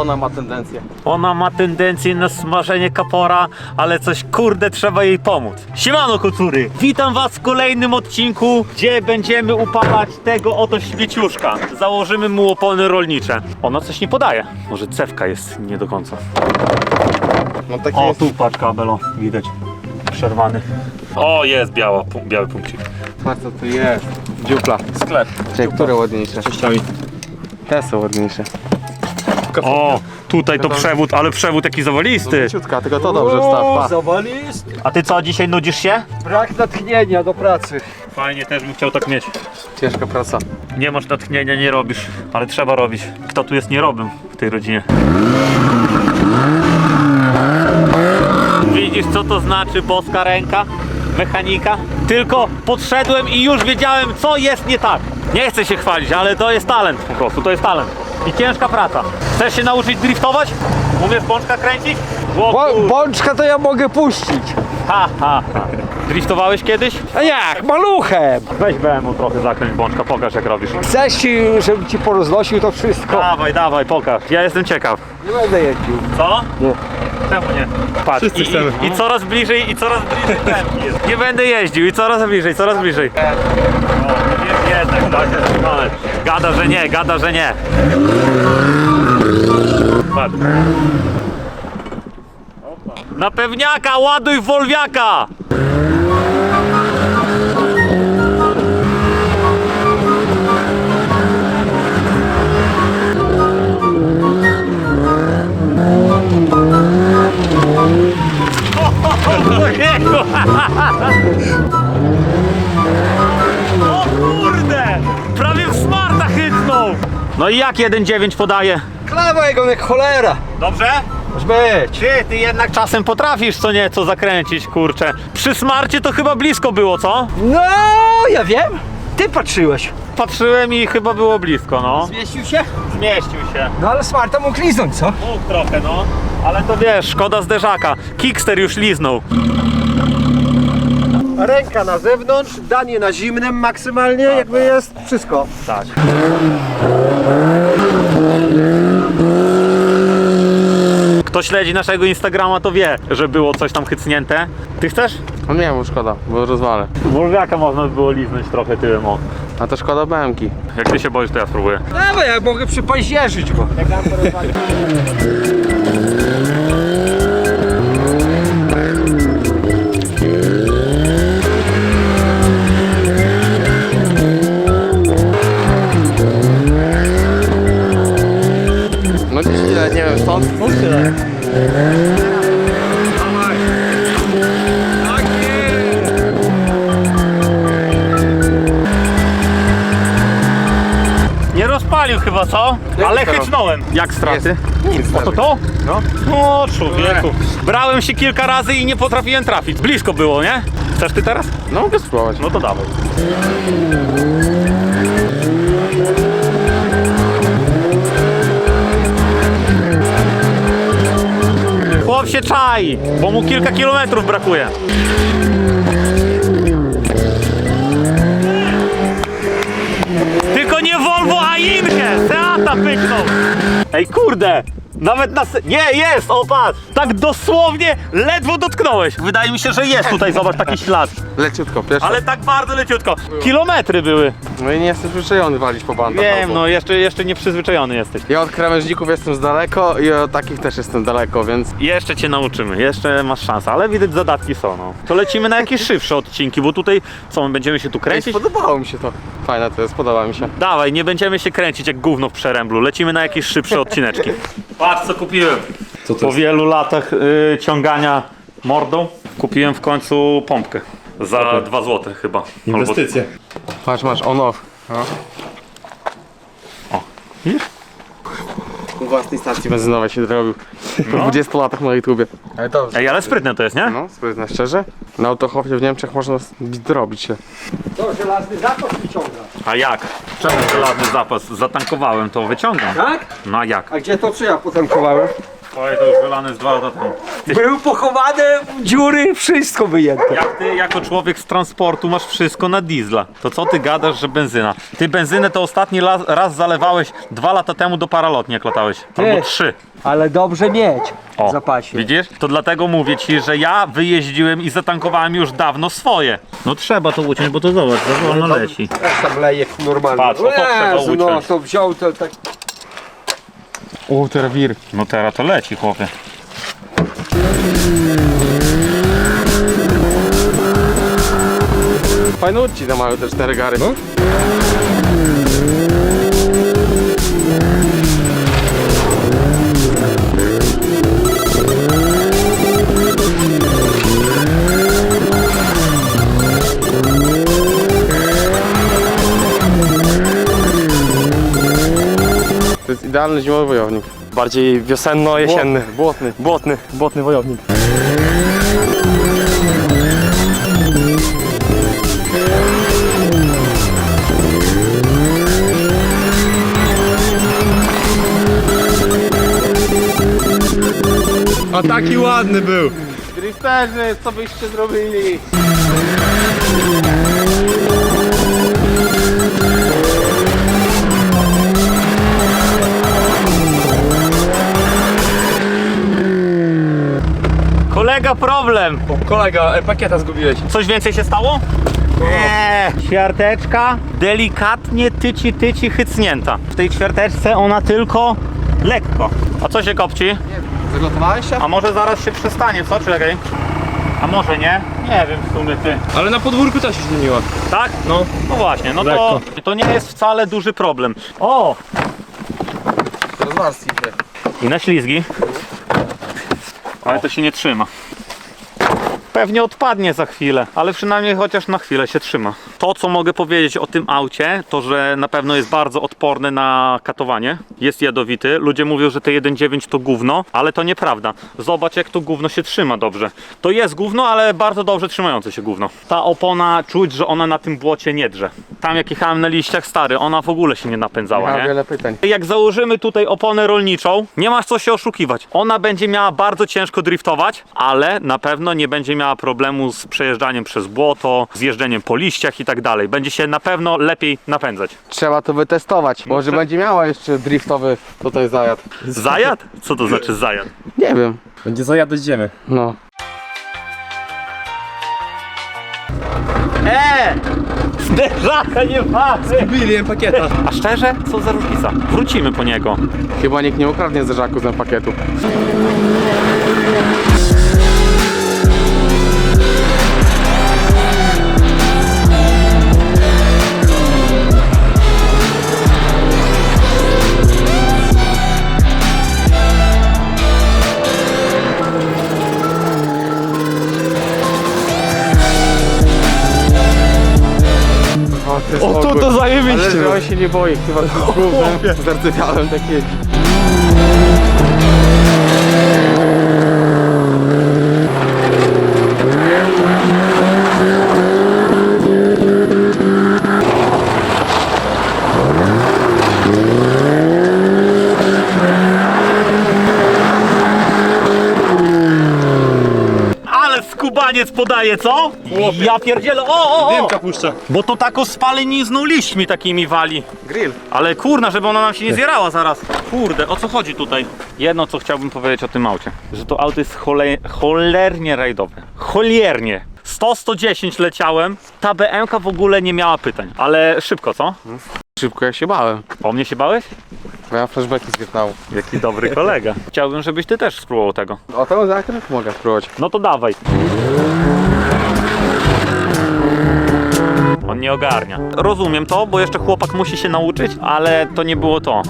to ona ma tendencję. Ona ma tendencję na smażenie kapora, ale coś kurde trzeba jej pomóc. Siemano kocury! Witam was w kolejnym odcinku, gdzie będziemy upalać tego oto śmieciuszka. Założymy mu opony rolnicze. Ona coś nie podaje. Może cewka jest nie do końca. No taki O, jest. tu patrz kabelo, widać. Przerwany. O, jest biała, pu- biały punkcik. Patrz co tu jest. Dziupla. Sklep. Czekaj, które ładniejsze? Częściami. Te są ładniejsze. O, tutaj to przewód, ale przewód jaki zawalisty. Ciutka, tylko to dobrze wstaw. Pa. zawalist. A ty co, dzisiaj nudzisz się? Brak natchnienia do pracy. Fajnie, też bym chciał tak mieć. Ciężka praca. Nie masz natchnienia, nie robisz, ale trzeba robić. Kto tu jest nierobym w tej rodzinie? Widzisz co to znaczy boska ręka mechanika? Tylko podszedłem i już wiedziałem co jest nie tak. Nie chcę się chwalić, ale to jest talent po prostu, to jest talent. I ciężka praca. Chcesz się nauczyć driftować? Umiesz bączka kręcić? O, Bo, kur- bączka to ja mogę puścić. ha, ha, ha. Driftowałeś kiedyś? A jak? Maluchem. Weź BMW trochę zakręć bączka, pokaż jak robisz. Chcesz, ci, żebym ci poroznosił to wszystko? Dawaj, dawaj, pokaż. Ja jestem ciekaw. Nie będę jeździł. Co? Nie. Czemu nie? Patrz, Wszyscy i, chcemy. i, i coraz bliżej, i coraz bliżej pętli jest. Nie będę jeździł i coraz bliżej, coraz bliżej. O, jest da się przekonać. Gada, że nie, gada, że nie. Patrz. Na pewniaka, ładuj Wolwiaka! Ojejku! No i jak 1.9 podaje? Klawa jego jak cholera. Dobrze? Może być. Ty, ty jednak czasem potrafisz co nieco zakręcić, kurczę. Przy smarcie to chyba blisko było, co? No, ja wiem. Ty patrzyłeś. Patrzyłem i chyba było blisko, no. Zmieścił się? Zmieścił się. No ale smarta mógł liznąć, co? Mógł trochę, no. Ale to wiesz, szkoda zderzaka. Kickster już liznął. Ręka na zewnątrz, danie na zimnym maksymalnie, jakby jest wszystko. Tak. Kto śledzi naszego Instagrama, to wie, że było coś tam chycnięte. Ty chcesz? No nie, bo szkoda, bo rozwalę. Wolwiaka można by było liznąć trochę tyłem, o. A to szkoda BMki. Jak ty się boisz, to ja spróbuję. Dawaj, ja mogę przypaździerzyć go. Nie wiem stąd. Nie rozpalił chyba, co? Ale to chycnąłem. Jak straty? Nic. To to? No. O, człowieku. Brałem się kilka razy i nie potrafiłem trafić. Blisko było, nie? Chcesz ty teraz? No mogę spróbować. No to dawaj. Chłop się czai, bo mu kilka kilometrów brakuje. Tylko nie Volvo, a Inkę! Seata pyknął! Ej, kurde! Nawet na... se- Nie, jest! O, patrz! Tak dosłownie ledwo dotknąłeś. Wydaje mi się, że jest tutaj, zobacz, taki ślad. Leciutko, pierwsza. Ale tak bardzo leciutko. Kilometry były. No i nie jestem przyzwyczajony walić po bandach. Wiem, albo- no jeszcze, jeszcze nieprzyzwyczajony jesteś. Ja od krawężników jestem z daleko i od takich też jestem daleko, więc Jeszcze cię nauczymy, jeszcze masz szansę, ale widać zadatki są, no. To lecimy na jakieś szybsze odcinki, bo tutaj, co, my będziemy się tu Ej, kręcić? spodobało mi się to. Fajne to jest, podoba mi się. Dawaj, nie będziemy się kręcić jak gówno w przeręblu, lecimy na jakieś szybsze odcineczki. Patrz co kupiłem. Co to Po jest? wielu latach y, ciągania mordą kupiłem w końcu pompkę. Za 2 zł chyba. Albo- Patrz, masz on off. O, widzisz? U własnej stacji benzynowej się zrobił. Po 20 latach na YouTubie. Ale dobrze. Ej, ale sprytne to jest, nie? No, sprytne, szczerze. Na autochopie w Niemczech można zrobić się. To żelazny zapas wyciąga. A jak? Czemu żelazny zapas? Zatankowałem, to wyciągam. Tak? No a jak? A gdzie to co ja potankowałem? Twoje to już wylane z dwa lata temu. Był pochowany, dziury, wszystko wyjęte. Jak ty jako człowiek z transportu masz wszystko na diesla, to co ty gadasz, że benzyna? Ty benzynę to ostatni raz, raz zalewałeś dwa lata temu do paralotni, jak latałeś. Albo Ty. trzy. Ale dobrze mieć O, w zapasie. Widzisz? To dlatego mówię ci, że ja wyjeździłem i zatankowałem już dawno swoje. No trzeba to uciąć, bo to zobacz, za wolno leci. Ja tam lejek normalny. Patrz, o to trzeba Jezu, no uciąć. to wziął to tak. O, teraz wir. No teraz to leci, chłopie. Fajnuci tam mają te cztery gary. No. Idealny zimowy wojownik. Bardziej wiosenno-jesienny. Błotny. Błotny, błotny wojownik. A taki ładny był. Drifterzy, co byście zrobili? Kolega problem! Kolega, e, pakieta zgubiłeś. Coś więcej się stało? Nie. Ćwiarteczka delikatnie tyci tyci hycnięta. W tej ćwiarteczce ona tylko lekko. A co się kopci? Zagotowałeś się? A może zaraz się przestanie, co? Czekaj. A może nie? Nie wiem w sumie ty. Ale na podwórku też się zmieniła. Tak? No. No właśnie, no to, to nie jest wcale duży problem. O! Rozwarstwi się. I na ślizgi. Ale to się nie trzyma. Pewnie odpadnie za chwilę, ale przynajmniej chociaż na chwilę się trzyma. To, co mogę powiedzieć o tym aucie, to że na pewno jest bardzo odporny na katowanie. Jest jadowity. Ludzie mówią, że te 1.9 to gówno, ale to nieprawda. Zobacz, jak to gówno się trzyma dobrze. To jest gówno, ale bardzo dobrze trzymające się gówno. Ta opona, czuć, że ona na tym błocie nie drze. Tam jak jechałem na liściach stary, ona w ogóle się nie napędzała, nie? wiele pytań. Jak założymy tutaj oponę rolniczą, nie masz co się oszukiwać. Ona będzie miała bardzo ciężko driftować, ale na pewno nie będzie miała problemu z przejeżdżaniem przez błoto, z jeżdżeniem po liściach i tak dalej. Będzie się na pewno lepiej napędzać. Trzeba to wytestować. Może to- będzie miała jeszcze driftowy tutaj zajad. Zajad? Co to znaczy zajad? Nie wiem. Będzie zajad dojdziemy. No. Eee! Zderzaka nie macie! Biliłem pakieta. A szczerze? Co za różnica? Wrócimy po niego. Chyba nikt nie ukradnie zderzaku z pakietu. Że on się nie boi, chyba z gównem, z. Ale podaje, co? Ja pierdzielę, o, o, o! Dymka puszcza. Bo to tako spalenizną liśćmi takimi wali. Grill. Ale kurna, żeby ona nam się nie zjarała zaraz. Kurde, o co chodzi tutaj? Jedno, co chciałbym powiedzieć o tym aucie. Że to auto jest chole, cholernie rajdowe. Choliernie. 100-110 leciałem, ta BMK w ogóle nie miała pytań. Ale szybko, co? Szybko ja się bałem. O mnie się bałeś? Ja flashbacki z Wietnamu. Jaki dobry kolega. Chciałbym, żebyś ty też spróbował tego. O to za też mogę spróbować. No to dawaj. On nie ogarnia. Rozumiem to, bo jeszcze chłopak musi się nauczyć, ale to nie było to.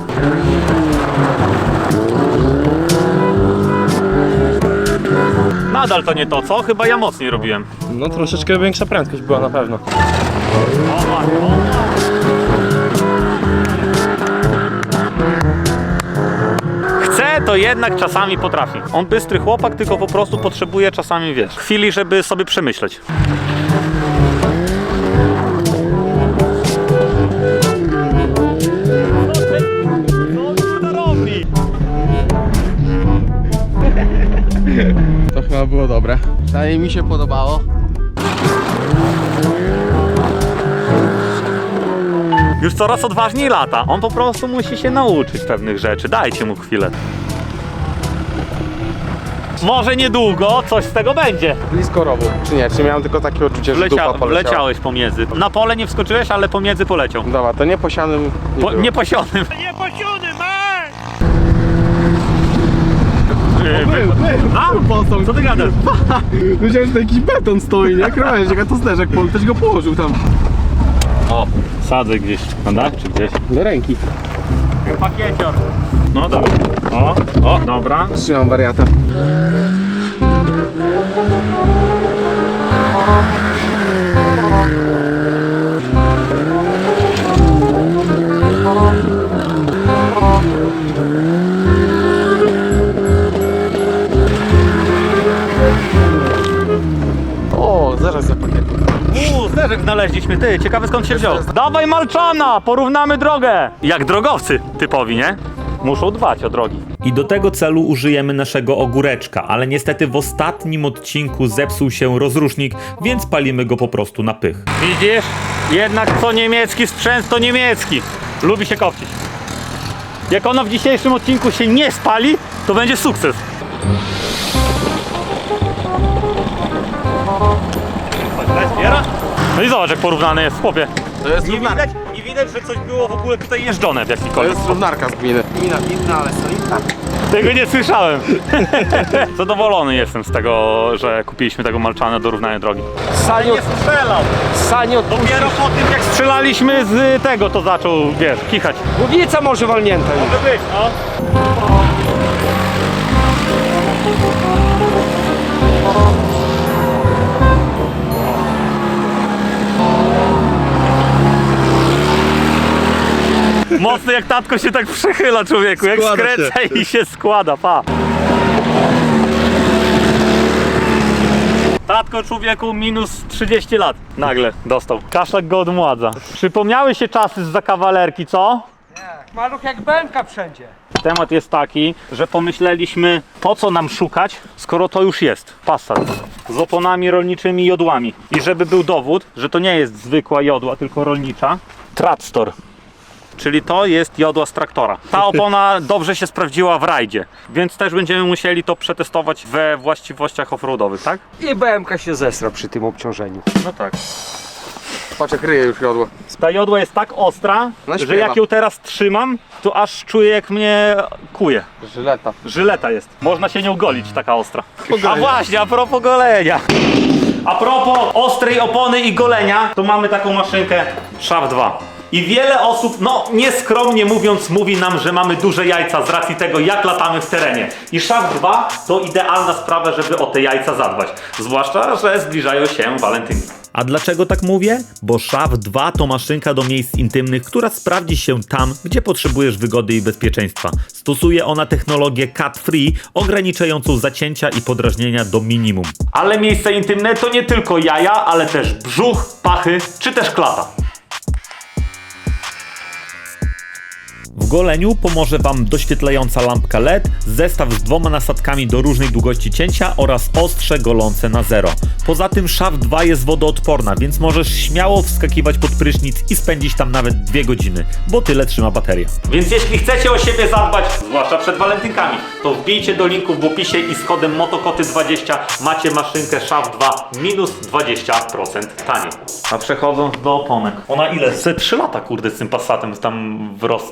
Nadal to nie to, co? Chyba ja mocniej robiłem. No troszeczkę większa prędkość była na pewno. O, właśnie, o. to jednak czasami potrafi. On bystry chłopak, tylko po prostu potrzebuje czasami, wiesz, chwili, żeby sobie przemyśleć. Robi? chyba było dobre. Daje mi się podobało. Już coraz odważniej lata. On po prostu musi się nauczyć pewnych rzeczy. Dajcie mu chwilę. Może niedługo coś z tego będzie. Blisko rowu. Czy nie? Czy miałem tylko takie uczucie, że Wlecia, dupa poleciała? wleciałeś pomiędzy. Na pole nie wskoczyłeś, ale pomiędzy poleciał. Dobra, to nie posianym nie Po, było. nieposionym. Ej! A? Co ty gadasz? Myślałem, że to jakiś beton stoi, nie? Krążek, jak to zderzek, pol, też go położył tam. O, sadzę gdzieś. Na dach czy gdzieś? Do ręki. Pakiecior. No dobra. O, o, dobra. Trzymam wariata. O, zaraz za pakiet. Uuu, zderzek znaleźliśmy, ty, ciekawe skąd się wziął. Dawaj Malczana, porównamy drogę. Jak drogowcy typowi, nie? Muszą dbać o drogi. I do tego celu użyjemy naszego ogóreczka, ale niestety w ostatnim odcinku zepsuł się rozrusznik, więc palimy go po prostu na pych. Widzisz? Jednak co niemiecki sprzęt to niemiecki. Lubi się kopcić. Jak ono w dzisiejszym odcinku się nie spali, to będzie sukces. Zbiera? No i zobacz jak porównany jest, chłopie. To jest Nie widać, nie widać, że coś było w ogóle tutaj jeżdżone w To jakikolwiek jest równarka z gminy. Gmina inna, ale solidna. Tego nie słyszałem. Zadowolony jestem z tego, że kupiliśmy tego malczana do równania drogi. Sanio, Nie strzelał! Sanio, Dopiero po tym jak strzelaliśmy z tego, to zaczął, wiesz, kichać. głowica może walnięta już. Może być, no. Mocno jak tatko się tak przechyla człowieku, jak Składa się. skręca i się składa, pa. Tatko człowieku minus 30 lat nagle dostał. Kaszlak go odmładza. Przypomniały się czasy z kawalerki, co? Maluch jak bębka wszędzie. Temat jest taki, że pomyśleliśmy, po co nam szukać, skoro to już jest. Passat z oponami rolniczymi jodłami. I żeby był dowód, że to nie jest zwykła jodła, tylko rolnicza, Tradstor. Czyli to jest jodła z traktora. Ta opona dobrze się sprawdziła w rajdzie, więc też będziemy musieli to przetestować we właściwościach offroadowych, tak? I bębka się zesra przy tym obciążeniu. No tak. Patrz jak ryje już jodło. Ta jodła jest tak ostra, No że śpiewa. jak ją teraz trzymam, to aż czuję jak mnie kuje. Żyleta. Żyleta jest. Można się nią golić, taka ostra. A właśnie, a propos golenia. A propos ostrej opony i golenia, to mamy taką maszynkę Sharp 2. I wiele osób, no nieskromnie mówiąc, mówi nam, że mamy duże jajca z racji tego, jak latamy w terenie. I Sharp 2 to idealna sprawa, żeby o te jajca zadbać. Zwłaszcza, że zbliżają się walentynki. A dlaczego tak mówię? Bo SHAW 2 to maszynka do miejsc intymnych, która sprawdzi się tam, gdzie potrzebujesz wygody i bezpieczeństwa. Stosuje ona technologię cut-free, ograniczającą zacięcia i podrażnienia do minimum. Ale miejsca intymne to nie tylko jaja, ale też brzuch, pachy czy też klata. Goleniu pomoże Wam doświetlająca lampka LED, zestaw z dwoma nasadkami do różnej długości cięcia oraz ostrze golące na zero. Poza tym SHAW 2 jest wodoodporna, więc możesz śmiało wskakiwać pod prysznic i spędzić tam nawet dwie godziny, bo tyle trzyma bateria. Więc jeśli chcecie o siebie zadbać, zwłaszcza przed walentynkami, to wbijcie do linku w opisie i z kodem MOTOKOTY20 macie maszynkę SHAW 2 minus 20% taniej. A przechodząc do oponek. Ona ile? Ze 3 lata kurde z tym Passatem tam wros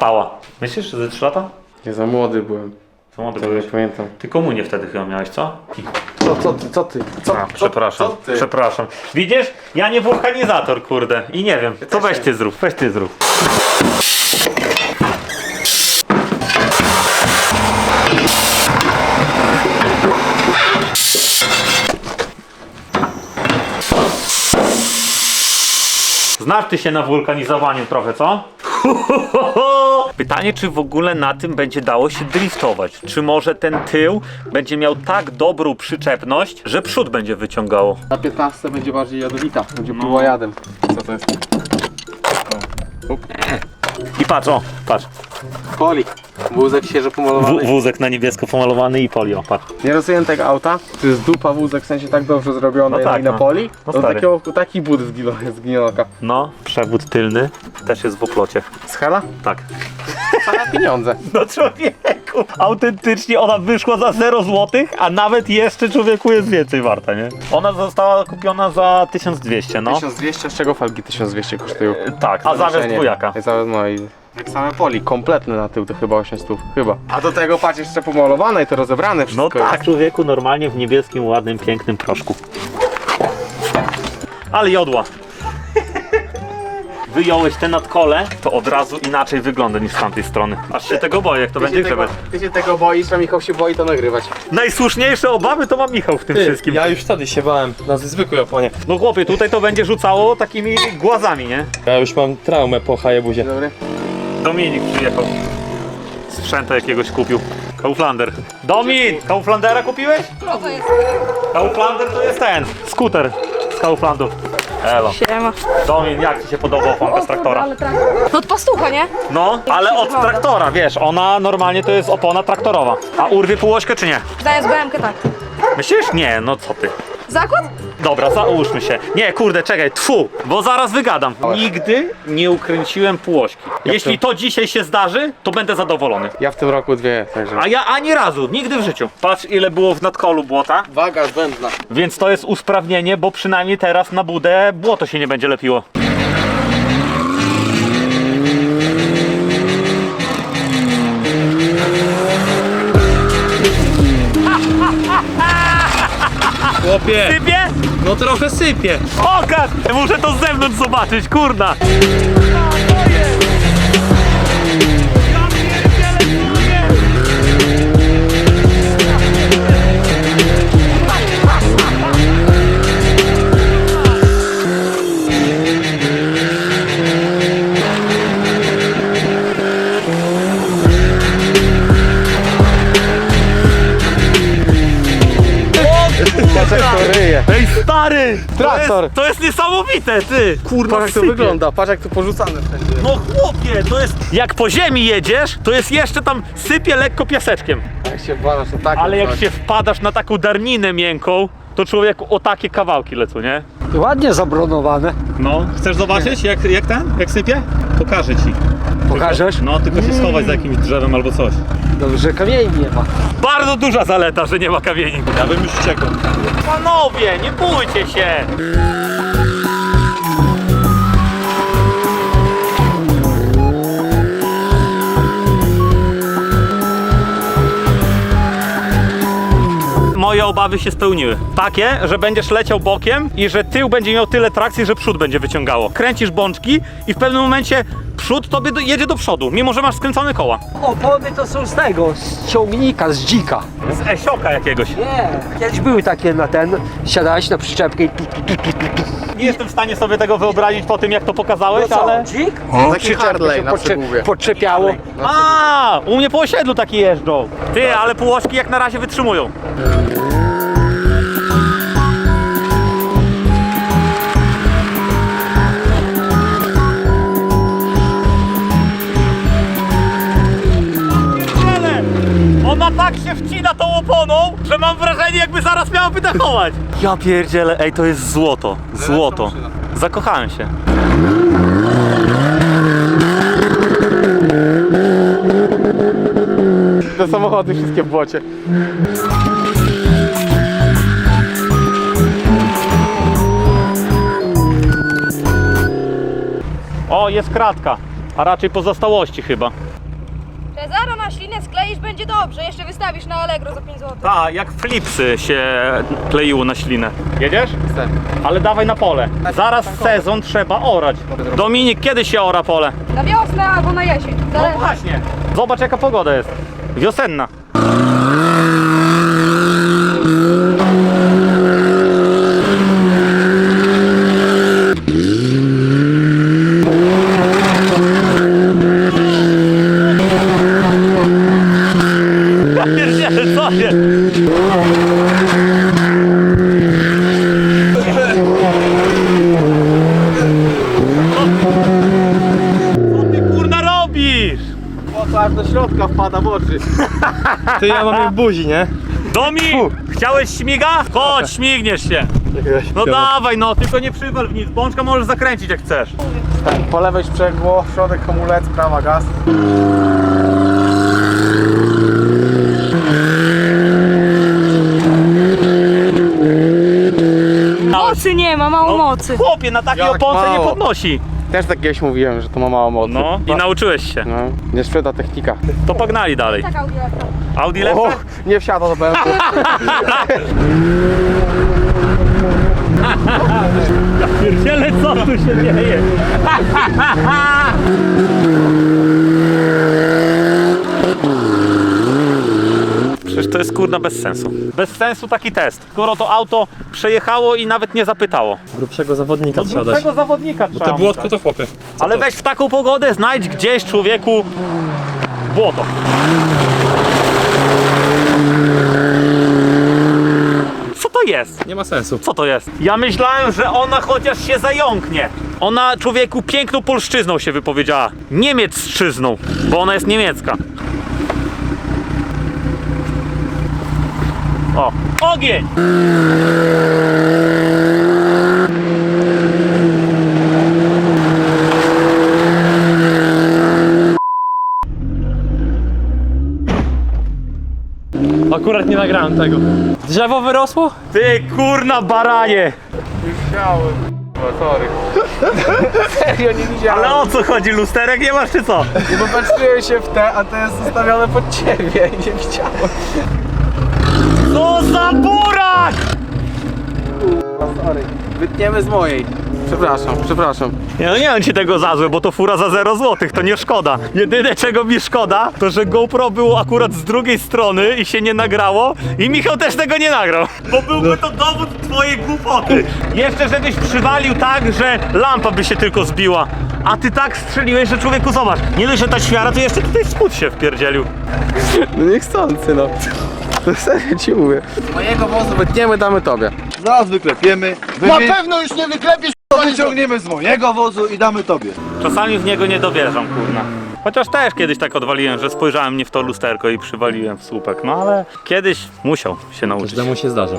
wrastała. Myślisz, że ze 3 lata? Ja za młody byłem. Co młody To nie byłeś? pamiętam. Ty komunię wtedy chyba miałeś, co? Co, co ty, co ty? Co, A, przepraszam, Co, co ty? przepraszam. Widzisz? Ja nie wulkanizator, kurde. I nie wiem. To weź ty zrób, weź ty zrób. Znasz ty się na wulkanizowaniu trochę, co? Pytanie, czy w ogóle na tym będzie dało się driftować? Czy może ten tył będzie miał tak dobrą przyczepność, że przód będzie wyciągało? Na 15 będzie bardziej jadowita. Będzie była jadem. Co to jest? I patrz, o, patrz. Poli. Wózek świeżo W, pomalowany. wózek na niebiesko pomalowany i polio, patrz. Nie rozumiem tego auta. To jest dupa wózek, w sensie tak dobrze zrobiony No tak, i na no. poli. No to stary. takiego, taki but z, gilo, z gnioka. No, przewód tylny też jest w oplocie. Skala? Tak. Para pieniądze. No człowieku, autentycznie ona wyszła za 0 zł, a nawet jeszcze człowieku jest więcej warta, nie? Ona została kupiona za 1200, no. 1200, z czego felgi 1200 kosztują? Tak, a zamiast dwójaka. Zamiast, no i tak same poli, kompletne na tył to chyba 800, chyba. A do tego patrz jeszcze pomalowane i to rozebrane No wszystko tak, jest. człowieku, normalnie w niebieskim, ładnym, pięknym proszku. Ale jodła. Wyjąłeś te nadkole, to od razu inaczej wygląda niż z tamtej strony. Aż się tego boję, jak to Ty będzie się, tego, grzebać. ty się tego boisz, a Michał się boi to nagrywać. Najsłuszniejsze obawy to ma Michał w tym wszystkim. Ja już wtedy się bałem na zwykłej oponie. No chłopie, tutaj to będzie rzucało takimi głazami, nie? Ja już mam traumę po hajebuzie. Dobry. Dominik przyjechał. Sprzęta jakiegoś kupił. Kauflander. Domin! Kauflandera kupiłeś? Co to jest? Kauflander to jest ten, skuter z Kauflandu. Elo. Siema. Domin, jak ci się podoba oponka z traktora? Traktor. No od pastucha, nie? No, ale od traktora, wiesz, ona normalnie to jest opona traktorowa. A urwie półośkę czy nie? Daję z BMK tak. Myślisz? Nie, no co ty. Zakład? Dobra, załóżmy się. Nie, kurde, czekaj, tfu, bo zaraz wygadam. Nigdy nie ukręciłem półośki. Jeśli to dzisiaj się zdarzy, to będę zadowolony. Ja w tym roku dwie, także. A ja ani razu, nigdy w życiu. Patrz ile było w nadkolu błota, Waga zbędna. więc to jest usprawnienie, bo przynajmniej teraz na budę błoto się nie będzie lepiło. Chłopie, Sypie? no trochę sypie. Pokaż! Muszę to z zewnątrz zobaczyć, kurna! Stary! Traktor. To jest, to jest niesamowite, ty! Kurwa, Patrz jak to sypie. wygląda, patrz jak to porzucane wszędzie. No chłopie, to jest... Jak po ziemi jedziesz, to jest jeszcze tam sypie lekko piaseczkiem. Jak się walasz, to tak. Ale jak się wpadasz na taką darninę miękką, to człowieku o takie kawałki lecą, nie? Ładnie zabronowane. No, chcesz zobaczyć jak, jak ten, jak sypie? Pokażę ci. Pokażesz? No, tylko się schować za jakimś drzewem albo coś. Dobrze, że kamieni nie ma. Bardzo duża zaleta, że nie ma kamieni. Ja bym już uciekł. Panowie, nie bójcie się! Moje obawy się spełniły. Takie, że będziesz leciał bokiem i że tył będzie miał tyle trakcji, że przód będzie wyciągało. Kręcisz bączki i w pewnym momencie przód tobie do, jedzie do przodu, mimo że masz skręcone koła. Opony to są z tego, z ciągnika, z dzika. Z esioka jakiegoś. Nie. Kiedyś były takie na ten, siadałeś na przyczepkę i tu, tu, tu, tu, tu. Nie jestem w stanie sobie tego wyobrazić po tym, jak to pokazałeś, No co, ale... dzik? Taki Harley na przegubie. podczepiało. A, u mnie po osiedlu takie jeżdżą. Ty, ale półośki jak na razie wytrzymują. Ona tak się wcina tą oponą, że mam wrażenie jakby zaraz miała wydechować. Ja pierdzielę, ej to jest złoto, złoto. Zakochałem się. Te samochody wszystkie w błocie. O, jest kratka, a raczej pozostałości chyba. Cezaro na ślinę skleisz, będzie dobrze. Jeszcze wystawisz na Allegro za 5 zł. Tak, jak flipsy się kleiło na ślinę. Jedziesz? Chcę. Ale dawaj na pole. Zaraz sezon trzeba orać. Dominik, kiedy się ora pole? Na wiosnę albo na jesień. No Zależy. właśnie. Zobacz jaka pogoda jest. Wiosenna. Ja pierdzielę, co jest? Co ty kurna robisz? wpada w oczy. Ty ja mam jej w buzi, nie? Domi! Chciałeś śmiga? Chodź, śmigniesz się. No dawaj, no, tylko nie przywal w nic. Bączka możesz zakręcić jak chcesz. Tak, po lewej sprzęgło, środek hamulec, prawa gaz. Mocy nie ma, mało mocy. Chłopie, na takiej Jak oponce nie mało. podnosi. Też tak kiedyś mówiłem, że to ma mało mocy. No, i nauczyłeś się. No, nie sprzeda technika. To pognali dalej. Tak audio. Audi lepsze? Och, nie wsiada do BMW. Pierdziele, co tu się dzieje? Przecież to jest kurna bez sensu. Bez sensu taki test. Skoro to auto przejechało i nawet nie zapytało. Grubszego zawodnika trzeba dać. Tego zawodnika trzeba te mu błotko to chłopie. Ale weź w taką pogodę, znajdź gdzieś człowieku błoto. Co to jest? Nie ma sensu. Co to jest? Ja myślałem, że ona chociaż się zająknie. Ona człowieku piękną polszczyzną się wypowiedziała. Niemiecczyzną, bo ona jest niemiecka. O, ogień! Akurat nie nagrałem tego. Drzewo wyrosło? Ty kurna baranie! Chciałem. O, sorry. Serio nie widziałem. Ale o co chodzi? Lusterek nie masz czy co? Bo patrzyłem się w te, a to jest ustawione pod ciebie i nie widziałem. Co za burak! Sorry. Wytniemy z mojej. Przepraszam, przepraszam. Ja no nie mam ci tego za złe, bo to fura za 0 zł, to nie szkoda. Jedyne czego mi szkoda, to że GoPro było akurat z drugiej strony i się nie nagrało i Michał też tego nie nagrał. Bo byłby to dowód twojej głupoty. Jeszcze żebyś przywalił tak, że lampa by się tylko zbiła. A ty tak strzeliłeś, że człowieku zobacz, nie dość, że ta świara, to jeszcze tutaj spód się wpierdzielił. No niechcący, no. To serio ci mówię. Mojego wozu wytniemy, damy tobie. Zaraz wyklepiemy. Na pewno już nie wyklepiesz, to wyciągniemy z mojego wozu i damy tobie. Czasami w niego nie dowierzam, kurna. Chociaż też kiedyś tak odwaliłem, że spojrzałem nie w to lusterko i przywaliłem w słupek. No ale kiedyś musiał się nauczyć. Każdemu się zdarza.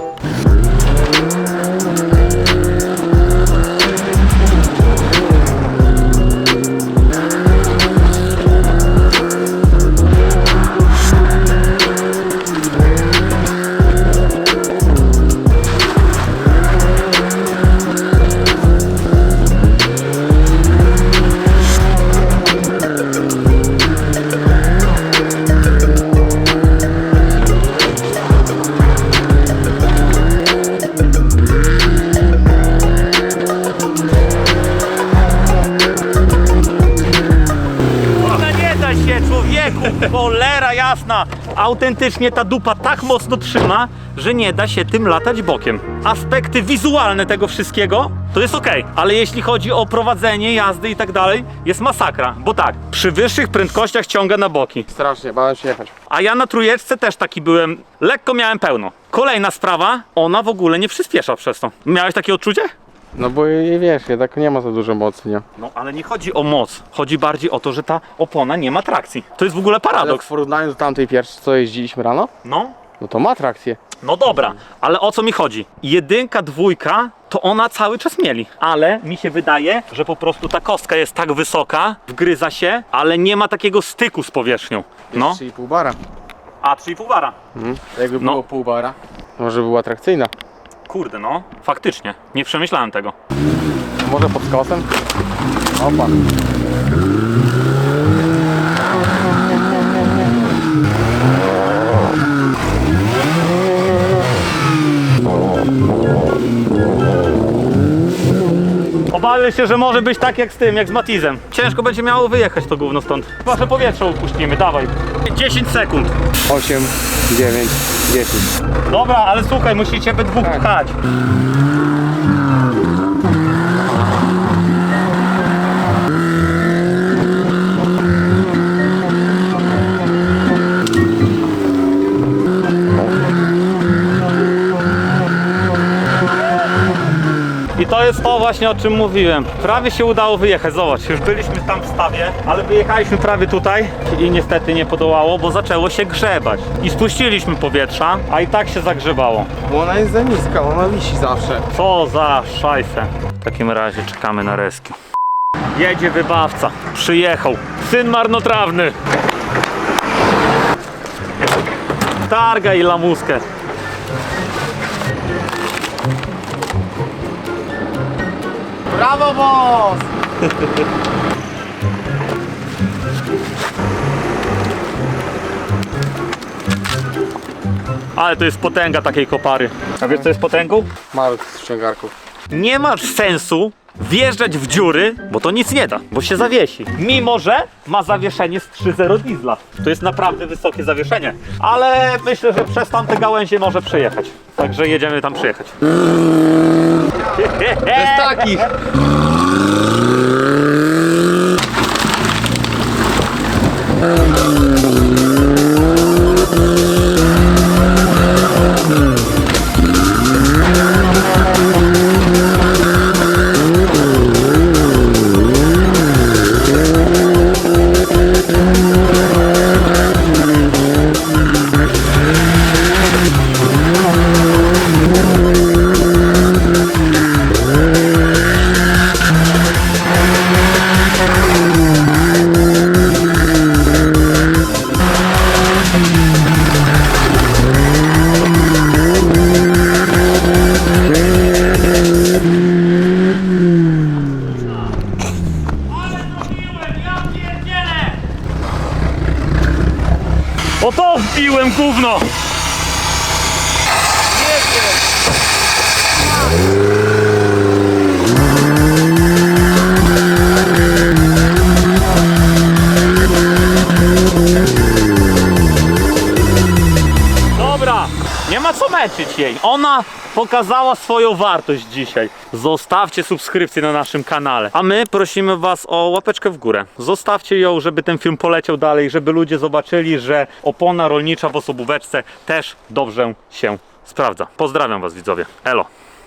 Autentycznie ta dupa tak mocno trzyma, że nie da się tym latać bokiem. Aspekty wizualne tego wszystkiego to jest ok, ale jeśli chodzi o prowadzenie, jazdy i tak dalej, jest masakra. Bo tak, przy wyższych prędkościach ciąga na boki. Strasznie, bałem się jechać. A ja na trójeczce też taki byłem, lekko miałem pełno. Kolejna sprawa, ona w ogóle nie przyspiesza przez to. Miałeś takie odczucie? No bo i wiesz, jednak nie ma za dużo mocy, nie? No ale nie chodzi o moc, chodzi bardziej o to, że ta opona nie ma trakcji. To jest w ogóle Ale w paradoks. porównaniu do tamtej pierwszej, co jeździliśmy rano, No, no to ma trakcję. no dobra, ale o co mi chodzi? Jedynka, dwójka, to ona cały czas mieli, ale mi się wydaje, że po prostu ta kostka jest tak wysoka, wgryza się, ale nie ma takiego styku z powierzchnią. No, 3,5 bara. a 3,5 bara. Mhm. Jakby No. było pół bara, może była atrakcyjna. Kurde no, faktycznie, nie przemyślałem tego. Może pod skosem? Opa. Obawiam się, że może być tak jak z tym, jak z Matizem. Ciężko będzie miało wyjechać to gówno stąd. Wasze powietrze upuścimy, dawaj. 10 sekund. 8, 9, 10. Dobra, ale słuchaj, musicie we dwóch pchać. To jest to właśnie o czym mówiłem. Prawie się udało wyjechać, zobacz, już byliśmy tam w stawie, ale wyjechaliśmy prawie tutaj i niestety nie podołało, bo zaczęło się grzebać. I spuściliśmy powietrza, a i tak się zagrzebało. Bo ona jest za niska, ona wisi zawsze. Co za szajfę. W takim razie czekamy na rescue. Jedzie wybawca, przyjechał. Syn marnotrawny. Targa i lamuskę. Brawo, boss! Ale to jest potęga takiej kopary. A wiesz co jest potęgą? Marek z ściągarką. Nie ma sensu wjeżdżać w dziury, bo to nic nie da, bo się zawiesi. Mimo, że ma zawieszenie z 3.0 diesla. To jest naprawdę wysokie zawieszenie. Ale myślę, że przez tamte gałęzie może przejechać. Także jedziemy tam przyjechać. Bez takich! jej. Ona pokazała swoją wartość dzisiaj. Zostawcie subskrypcję na naszym kanale. A my prosimy Was o łapeczkę w górę. Zostawcie ją, żeby ten film poleciał dalej, żeby ludzie zobaczyli, że opona rolnicza w osobóweczce też dobrze się sprawdza. Pozdrawiam Was widzowie. Elo.